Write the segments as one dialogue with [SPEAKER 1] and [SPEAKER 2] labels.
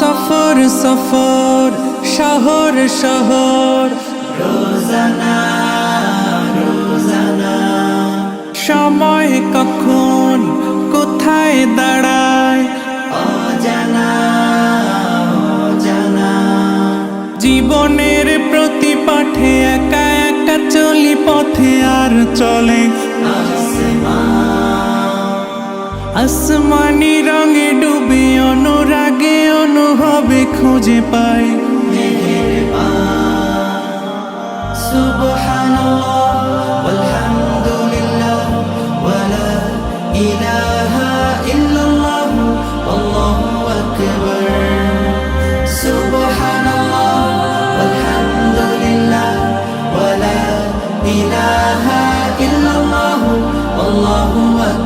[SPEAKER 1] সফর সফর শহর শহর।
[SPEAKER 2] রোজানা রোজানা।
[SPEAKER 1] সময় কখন পথে আর চলে। আসমানি রঙে ডুবে অনুরাগে অনুভবে খুঁজে পাই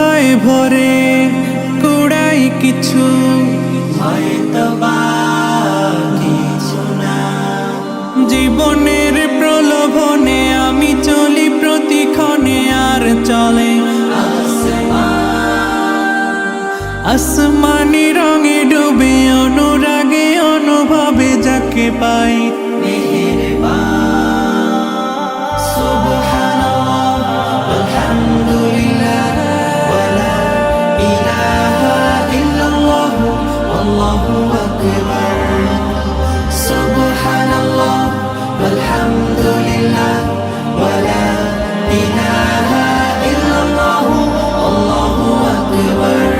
[SPEAKER 1] মুঠায় ভরে কুড়াই কিছু। জীবনের প্রলোভনে আমি চলি প্রতিক্ষণে আর চলে আসমানি রঙে ডুবে অনুরাগে অনুভবে যাকে পাই।
[SPEAKER 2] আল্লাহু আকবার সুবহানাল্লাহ আলহামদুলিল্লাহ ওয়ালা ইলাহা ইল্লাল্লাহ আল্লাহু আকবার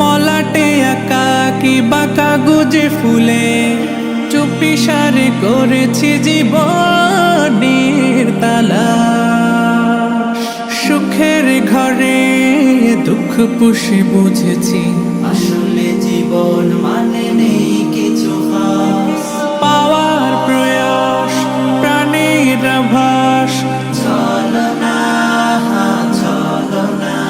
[SPEAKER 1] মলাটে একা কি বাঁকা গুজে ফুলে? চুপি সারে করেছি জীবনের তালা সুখের ঘরে দুঃখ পুষে বুঝেছি।
[SPEAKER 2] জীবন মানে নেই কিছু
[SPEAKER 1] পাওয়ার প্রয়াস প্রাণের আভাস।
[SPEAKER 2] চলনা না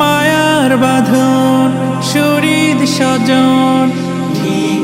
[SPEAKER 1] মায়ার বাঁধন শরীর স্বজন।
[SPEAKER 2] ঠিকানা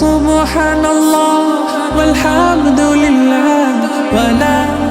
[SPEAKER 2] সুবহানাল্লাহ ওয়ালহামদুলিল্লাহ ওয়ালা